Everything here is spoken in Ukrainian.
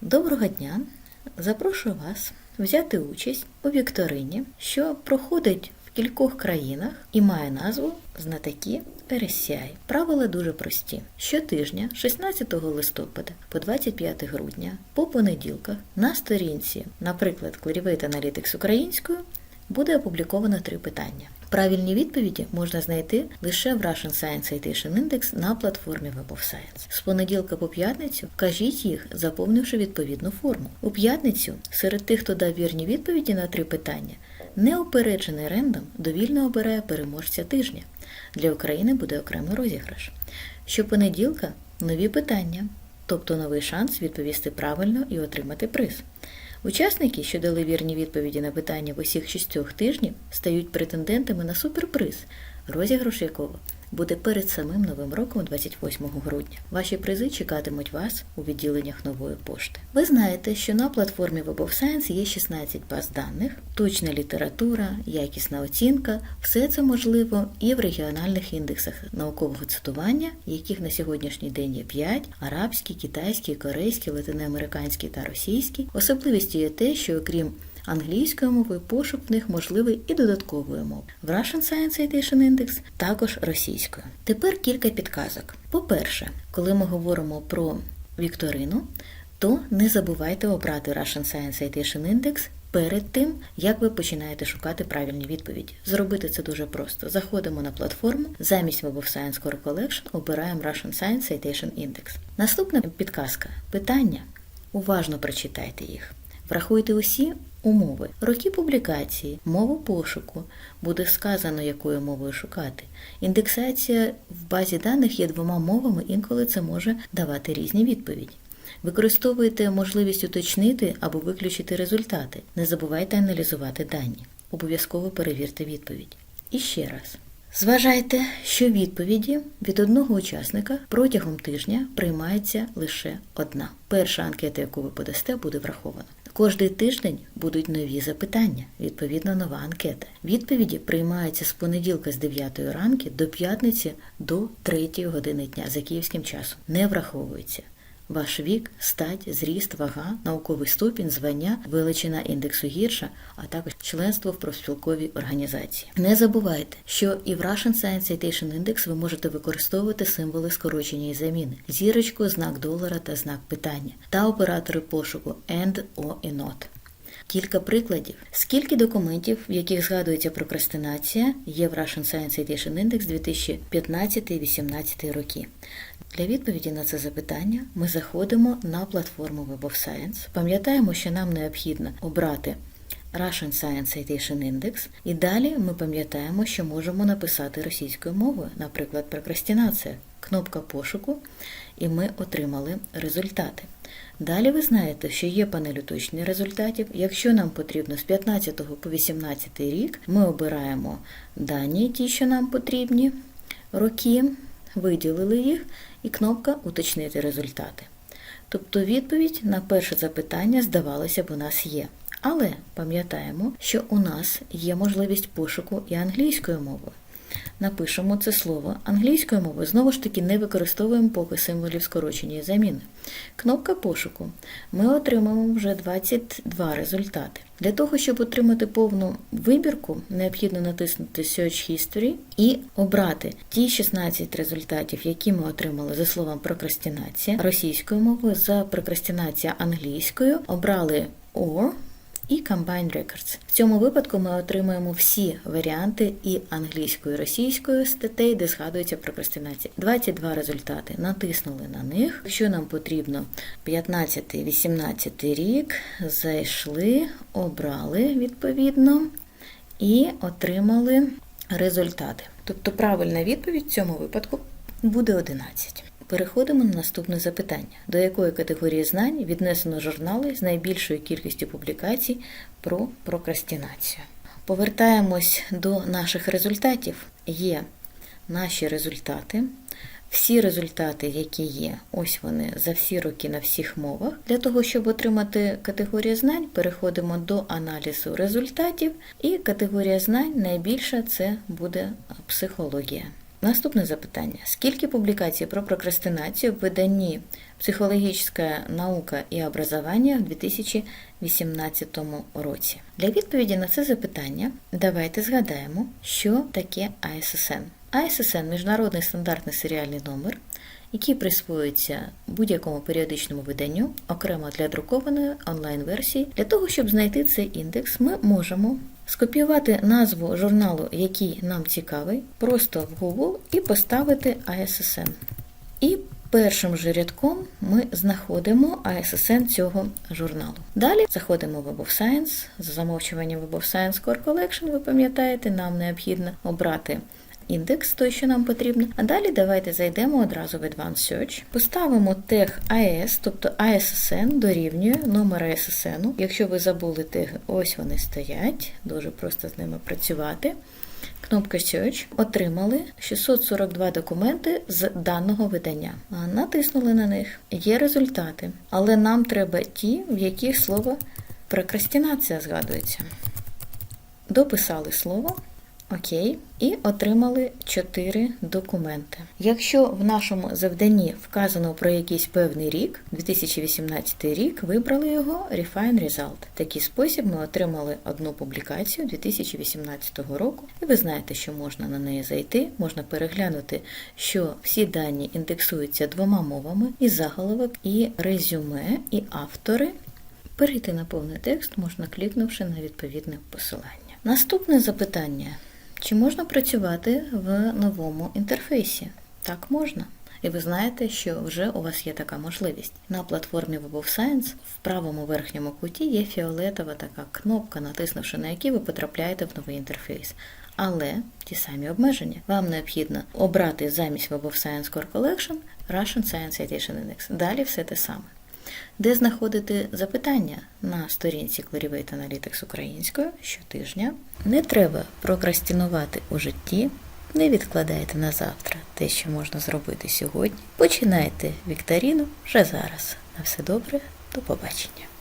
Доброго дня! Запрошую вас взяти участь у вікторині, що проходить в кількох країнах і має назву Знатоки RSCI. Правила дуже прості. Щотижня, 16 листопада по 25 грудня, по понеділках на сторінці, наприклад, Clarivate Analytics українською, буде опубліковано три питання. Правильні відповіді можна знайти лише в Russian Science Citation Index на платформі Web of Science. З понеділка по п'ятницю вкажіть їх, заповнивши відповідну форму. У п'ятницю серед тих, хто дав вірні відповіді на три питання, неупереджений рендом довільно обирає переможця тижня. Для України буде окремий розіграш. Щопонеділка нові питання, тобто новий шанс відповісти правильно і отримати приз. Учасники, що дали вірні відповіді на питання в усіх шістьох тижнів, стають претендентами на суперприз, розіграш якого буде перед самим новим роком, 28 грудня. Ваші призи чекатимуть вас у відділеннях нової пошти. Ви знаєте, що на платформі Web of Science є 16 баз даних, точна література, якісна оцінка. Все це можливо і в регіональних індексах наукового цитування, яких на сьогоднішній день є 5 – арабський, китайський, корейський, латиноамериканський та російський. Особливістю є те, що окрім англійською мовою пошук в них можливий і додатковою мовою. В Russian Science Citation Index також російською. Тепер кілька підказок. По-перше, коли ми говоримо про вікторину, то не забувайте обрати Russian Science Citation Index перед тим, як ви починаєте шукати правильні відповіді. Зробити це дуже просто. Заходимо на платформу, замість Web of Science Core Collection обираємо Russian Science Citation Index. Наступна підказка питання. Уважно прочитайте їх. Врахуйте усі умови, роки публікації, мову пошуку, буде сказано, якою мовою шукати. Індексація в базі даних є двома мовами, інколи це може давати різні відповіді. Використовуйте можливість уточнити або виключити результати. Не забувайте аналізувати дані. Обов'язково перевірте відповідь. І ще раз. Зважайте, що відповіді від одного учасника протягом тижня приймається лише одна. Перша анкета, яку ви подасте, буде врахована. Кожний тиждень будуть нові запитання, відповідно, нова анкета. Відповіді приймаються з понеділка з 9 ранки до п'ятниці до 3 години дня за київським часом. Не враховується. Ваш вік, стать, зріст, вага, науковий ступінь, звання, величина індексу гірша, а також членство в профспілковій організації. Не забувайте, що і в Russian Science Citation Index ви можете використовувати символи скорочення і заміни, зірочку, знак долара та знак питання, та оператори пошуку AND, O і NOT. Кілька прикладів. Скільки документів, в яких згадується прокрастинація, є в Russian Science Citation Index 2015-2018 роки? Для відповіді на це запитання ми заходимо на платформу Web of Science. Пам'ятаємо, що нам необхідно обрати Russian Science Citation Index, і далі ми пам'ятаємо, що можемо написати російською мовою, наприклад, прокрастинація, кнопка пошуку, і ми отримали результати. Далі ви знаєте, що є панель уточнення результатів. Якщо нам потрібно з 15 по 18 рік, ми обираємо дані, ті, що нам потрібні, роки, виділили їх, і кнопка Уточнити результати. Тобто відповідь на перше запитання, здавалося б, у нас є. Але пам'ятаємо, що у нас є можливість пошуку і англійською мовою. Напишемо це слово англійською мовою, знову ж таки, не використовуємо поки символів скорочення і заміни. Кнопка пошуку. Ми отримаємо вже 22 результати. Для того, щоб отримати повну вибірку, необхідно натиснути Search History і обрати ті 16 результатів, які ми отримали за словом прокрастинація російською мовою, за прокрастинація англійською, обрали OR, і Combined Records. В цьому випадку ми отримуємо всі варіанти і англійською, і російською статей, де згадується прокрастинація. 22 результати. Натиснули на них. Якщо нам потрібно 15-18 рік, зайшли, обрали відповідно і отримали результати. Тобто правильна відповідь в цьому випадку буде 11. Переходимо на наступне запитання: до якої категорії знань віднесено журнали з найбільшою кількістю публікацій про прокрастинацію? Повертаємось до наших результатів. Є наші результати. Всі результати, які є, ось вони за всі роки на всіх мовах. Для того, щоб отримати категорію знань, переходимо до аналізу результатів, і категорія знань найбільша це буде психологія. Наступне запитання: скільки публікацій про прокрастинацію в виданні Психологічна наука і образування в 2018 році? Для відповіді на це запитання давайте згадаємо, що таке АССН. АССН міжнародний стандартний серіальний номер, який присвоюється будь-якому періодичному виданню, окремо для друкованої онлайн-версії. Для того, щоб знайти цей індекс, ми можемо скопіювати назву журналу, який нам цікавий, просто в Google і поставити ISSN. І першим же рядком ми знаходимо ISSN цього журналу. Далі заходимо в Web of Science. За замовчуванням Web of Science Core Collection, ви пам'ятаєте, нам необхідно обрати індекс, той, що нам потрібно. А далі давайте зайдемо одразу в Advanced Search, поставимо тег AS, тобто ASSN дорівнює номер ASSN. Якщо ви забули теги, ось вони стоять, дуже просто з ними працювати. Кнопка Search отримали 642 документи з даного видання. Натиснули на них. Є результати. Але нам треба ті, в яких слово прокрастинація згадується. Дописали слово. Окей, і отримали 4 документи. Якщо в нашому завданні вказано про якийсь певний рік, 2018 рік, вибрали його Refine Result. Такий спосіб ми отримали одну публікацію 2018 року, і ви знаєте, що можна на неї зайти, можна переглянути, що всі дані індексуються двома мовами, і заголовок, і резюме, і автори. Перейти на повний текст можна клікнувши на відповідне посилання. Наступне запитання. Чи можна працювати в новому інтерфейсі? Так можна. І ви знаєте, що вже у вас є така можливість. На платформі Web of Science в правому верхньому куті є фіолетова така кнопка, натиснувши на яку ви потрапляєте в новий інтерфейс. Але ті самі обмеження. Вам необхідно обрати замість Web of Science Core Collection Russian Science Citation Index. Далі все те саме. Де знаходити запитання на сторінці Clarivate Analytics українською щотижня. Не треба прокрастинувати у житті, не відкладайте на завтра те, що можна зробити сьогодні. Починайте вікторіну вже зараз. На все добре, до побачення.